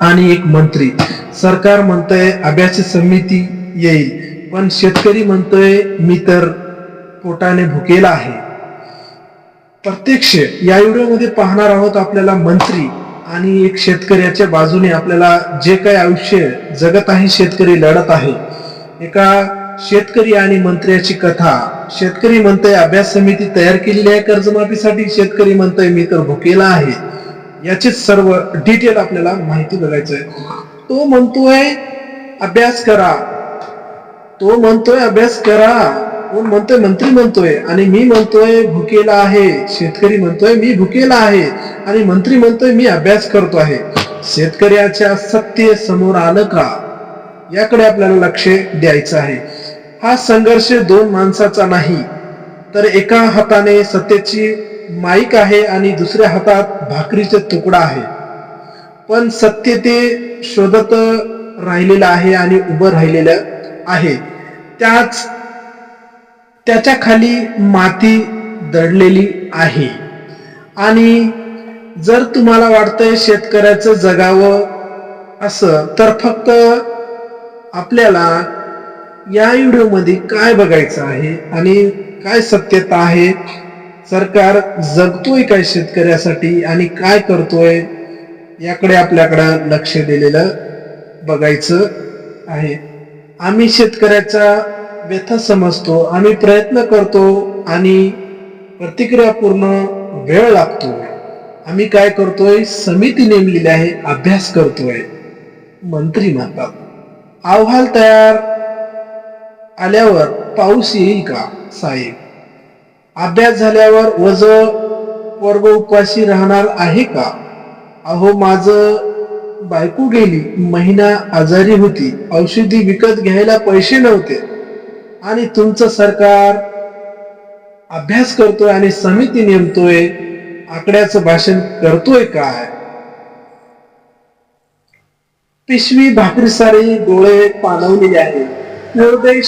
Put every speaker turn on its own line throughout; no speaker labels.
आणि एक मंत्री. सरकार म्हणतंय अभ्यास समिती येईल. पण शेतकरी म्हणतोय मी तर पोटाने भुकेला आहे. प्रत्यक्ष या व्हिडिओमध्ये पाहणार आहोत आपल्याला मंत्री आणि एक शेतकऱ्याच्या बाजूने आपल्याला जे काही आयुष्य जगत आहे शेतकरी लढत आहे. एका शेतकरी आणि मंत्र्याची कथा. शेतकरी म्हणतोय अभ्यास समिती तयार केलेली आहे कर्जमाफीसाठी. शेतकरी म्हणतोय मी तर भुकेला आहे. याचीच सर्व डिटेल आपल्याला माहिती बघायचं आहे तो म्हणतोय अभ्यास करा. तो म्हणतोय अभ्यास करा. कोण म्हणतोय मंत्री म्हणतोय. आणि मी म्हणतोय भुकेला आहे. शेतकरी म्हणतोय मी भुकेला आहे. आणि मंत्री म्हणतोय मी अभ्यास करतो आहे. शेतकऱ्याच्या सत्य समोर आलं का? याकडे आपल्याला लक्ष द्यायचं आहे. हा संघर्ष दोन माणसाचा नाही तर एका हाताने सत्तेची माईक आहे आणि दुसऱ्या हातात भाकरीचा तुकडा आहे. पण सत्य ते शोधत राहिलेलं आहे आणि उभं राहिलेलं आहे. त्याच त्याच्याखाली माती दडलेली आहे. आणि जर तुम्हाला वाटतंय शेतकऱ्याचं जगावं असं तर फक्त आपल्याला या व्हिडिओमध्ये काय बघायचं आहे आणि काय सत्यता आहे सरकार जगतोय काय शेतकऱ्यासाठी आणि काय करतोय याकडे आपल्याकडं लक्ष दिलेलं बघायचं आहे. आम्ही शेतकऱ्याचा व्यथा समजतो आम्ही प्रयत्न करतो आणि प्रतिक्रिया पूर्ण वेळ लागतो आम्ही काय करतोय? समिती नेमलेली आहे अभ्यास करतोय. मंत्री म्हणतात अहवाल तयार आल्यावर पाऊस येईल का साहेब? अभ्यास झाल्यावर वज वर्ग उपवासी राहणार आहे का? अहो माझ बायको गेली महिना आजारी होती. औषधी विकत घ्यायला पैसे नव्हते. आणि तुमचं सरकार अभ्यास करतोय आणि समिती नेमतोय आकड्याचं भाषण करतोय काय? पिशवी भाकरी सारी डोळे पाणवलेले आहेत. हृदय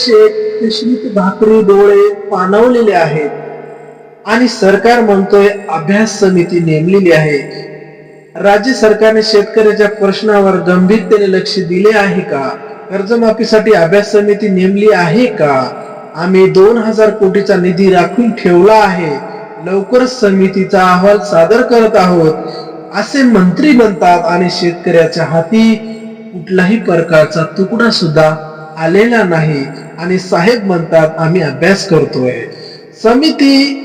पिशवीत भाकरी डोळे पाणवलेले आहेत. आणि सरकार म्हणतोय अभ्यास समिती नेमलेली आहे. राज्य सरकारने शेतकऱ्याच्या प्रश्नावर गंभीरतेने लक्ष दिले आहे का? कर्जमाफीसाठी अभ्यास समिती नेमली आहे का? आम्ही दोन हजार कोटीचा निधी राखून ठेवला आहे. लवकरच समितीचा अहवाल सादर करत आहोत असे मंत्री म्हणतात आणि शेतकऱ्याच्या हाती कुठलाही प्रकारचा तुकडा सुद्धा आलेला नाही. आणि साहेब म्हणतात आम्ही अभ्यास करतोय. समिती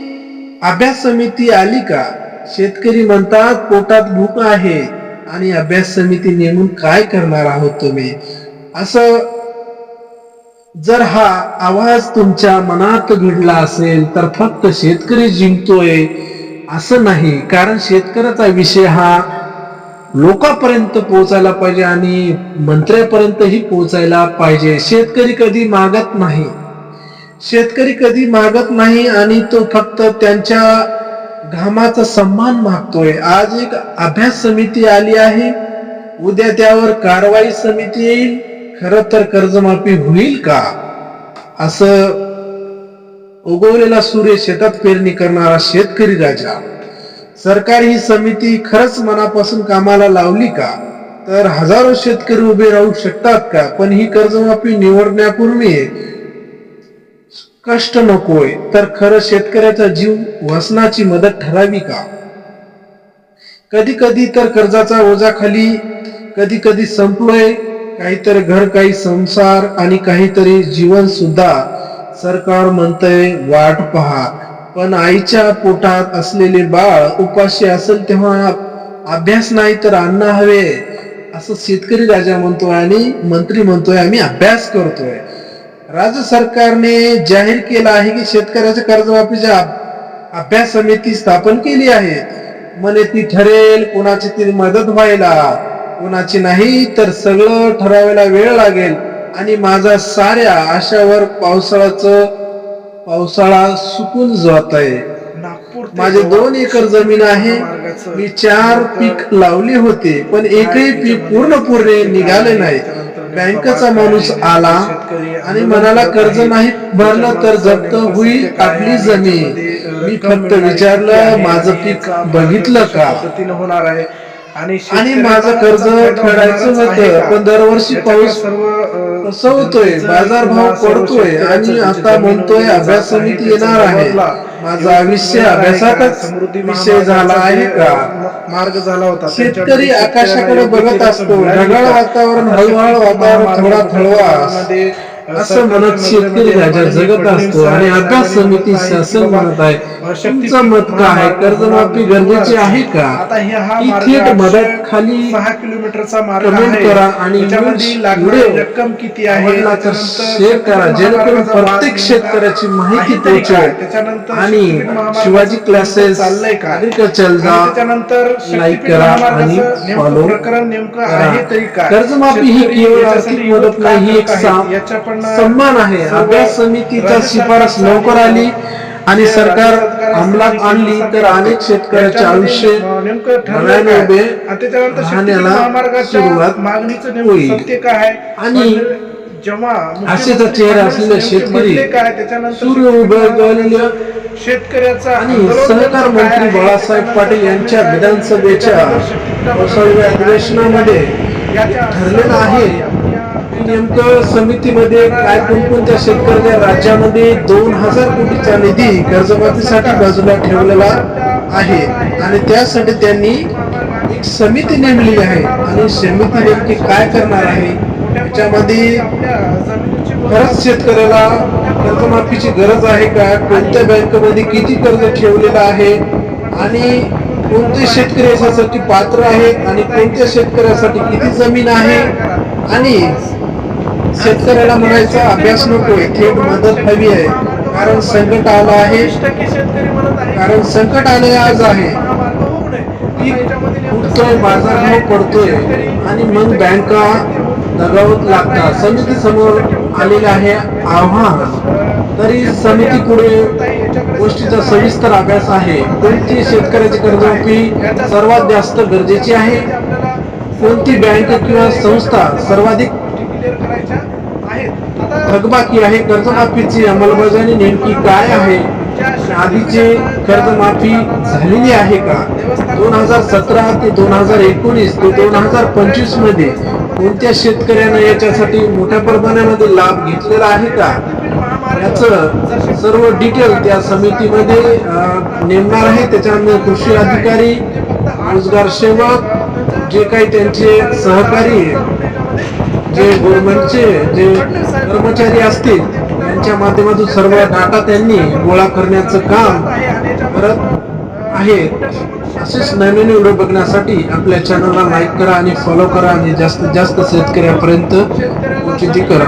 अभ्यास समिती आली का? शेतकरी म्हणतात पोटात भूक आहे. आणि अभ्यास समिती नेमून काय करणार आहोत तुम्ही? असं जर हा आवाज तुमच्या मनात घडला असेल तर फक्त शेतकरी जिंकतोय असं नाही. कारण शेतकऱ्याचा विषय हा लोकांपर्यंत पोहोचायला पाहिजे आणि मंत्र्यापर्यंतही पोहोचायला पाहिजे. शेतकरी कधी मागत नाही. शेतकरी कधी मागत नाही आणि तो फक्त त्यांच्या घामाचा सन्मान मागतोय. आज एक अभ्यास समिती आली आहे. उद्या त्यावर कारवाई समिती येईल. खर तर कर्जमाफी होईल का? असं उगवलेला सूर्य शेतात पेरणी करणारा शेतकरी राजा. सरकार ही समिती खरंच मनापासून कामाला लावली का? तर हजारो शेतकरी उभे राहू शकतात का? पण ही कर्जमाफी निवडण्यापूर्वी कष्ट नकोय तर खरं शेतकऱ्याचा जीव वसनाची मदत ठरावी का? कधी कधी तर कर्जाचा ओझा खाली कधी कधी संपलोय काहीतरी घर काही संसार आणि काहीतरी जीवन सुद्धा. सरकार म्हणतंय वाट पहा. पण आईच्या पोटात असलेले बाळ उपाशी असेल तेव्हा अभ्यास नाही तर अन्न हवे. असं शेतकरी राजा म्हणतोय आणि मंत्री म्हणतोय आम्ही अभ्यास करतोय. राज्य सरकारने जाहीर केलं आहे की शेतकऱ्याच्या कर्जमाफीच्या अभ्यास समिती स्थापन केली आहे. म्हणे ती ठरेल कोणाची तरी मदत व्हायला कोणाची नाही तर सगळं ठरावायला वेळ लागेल. आणि माझा साऱ्या आशावर पावसाळ्याचं पावसाळा सुकून जात आहे
नागपूर ते
माझे दोन एकर जमीन आहे. मी चार पीक लावले होते पण एकही पीक पूर्णपणे निघाले नाही. बँकेचा माणूस आला आणि म्हणाला कर्ज नाही भरलं तर जप्त होईल आपली जमीन. मी फक्त विचारलं माझं पीक बघितलं का?
होणार आहे.
आणि माझं कर्ज फेडायचं होतं? पण दरवर्षी पाऊस बाजारभाव
किंवा सर्व
पडतोय आणि आता म्हणतोय अभ्यास समिती येणार आहे माझं आयुष्य? अभ्यासातच
समृद्धी
विषय झाला आहे का
मार्ग झाला होता
शेतकरी आकाशाकडे बघत असतो ढगाळ? वातावरण हळूहळू वातावरण थोडा थळवा असं म्हणत शेतकरी राजा जगत असतो आणि
म्हणत
समिती
की
शासन म्हणत आहे. तुमचं मत काय? कर्जमाफी गरजेची
आहे.
का?
आता हे हा
ही थेट मदत खाली
सहा किलोमीटरचा मार्ग
करा आणि
रक्कम किती आहे?
शेअर करा जेणेकरून प्रत्येक शेतकऱ्याची माहिती? पोहोचेल.
त्याच्यानंतर
आणि शिवाजी क्लासेस
चाललंय का? त्याच्यानंतर
लाईक करा आणि
प्रकरण नेमकं. आहे तरी काय?
कर्जमाफी ही केवळ आर्थिक मदत
का
नाही, एक
याच्या पण
सन्मान आहे अभ्यास समितीचा शिफारस लवकर आली आणि सरकार अंमलात आणली तर अनेक शेतकऱ्याचे आयुष्य उभे
आणि
राहण्याला सुरुवात होईल. आणि
जेव्हा
आशेचा चेहरा असलेले शेतकरी
काय
सूर्य
शक्तीपीठ शेतकऱ्याचा
आणि सहकार मंत्री बाळासाहेब पाटील यांच्या विधानसभेच्या अधिवेशनामध्ये ठरलेलं आहे नेमकं समितीमध्ये काय कोणकोणत्या शेतकऱ्याच्या राज्यामध्ये दोन हजार कोटीचा निधी कर्जमाफीसाठी बाजूला ठेवलेला आहे? आणि त्यासाठी त्यांनी एक समिती नेमली आहे. आणि समिती नेमकी काय करणार आहे? त्याच्यामध्ये खरंच शेतकऱ्याला कर्जमाफीची गरज आहे का? कोणत्या बँकेमध्ये किती कर्ज ठेवलेलं आहे? आणि कोणते शेतकरी याच्यासाठी पात्र आहेत? आणि कोणत्या शेतकऱ्यासाठी किती जमीन आहे? आणि शेतकऱ्याला म्हणायचा अभ्यास नकोय थेट मदत हवी आहे. कारण संकट आलं आहे. कारण संकट आले आज आहे. पीक उठतोय बाजारभाव पडतोय आणि मग बँका दगावत लागतात. समिती समोर आलेलं आहे आव्हान. तरी समिती पुढे गोष्टीचा सविस्तर अभ्यास आहे. कोणती शेतकऱ्याची कर्जमाफी सर्वात जास्त गरजेची आहे? कोणती बँक किंवा संस्था सर्वाधिक थकबाकी आहे कर्जमाफीची अंमलबजावणी नेमकी काय आहे? आधीचे कर्जमाफी झालेली आहे का? दोन हजार सतरा ते दोन हजार एकोणीस ते दोन हजार पंचवीसमध्ये कोणत्या शेतकऱ्यानं याच्यासाठी मोठ्या प्रमाणामध्ये लाभ घेतलेला आहे का? याचं सर्व डिटेल त्या समितीमध्ये नेमणार आहे. त्याच्यामध्ये कृषी अधिकारी रोजगार सेवक जे काही त्यांचे सहकारी जे गव्हर्नमेंटचे जे कर्मचारी असतील त्यांच्या माध्यमातून सर्व डाटा त्यांनी गोळा करण्याचं काम करत आहे असेच नवीन व्हिडिओ बघण्यासाठी आपल्या चॅनलला लाईक करा आणि फॉलो करा. आणि जास्तीत जास्त शेतकऱ्यापर्यंत पोहोचती करा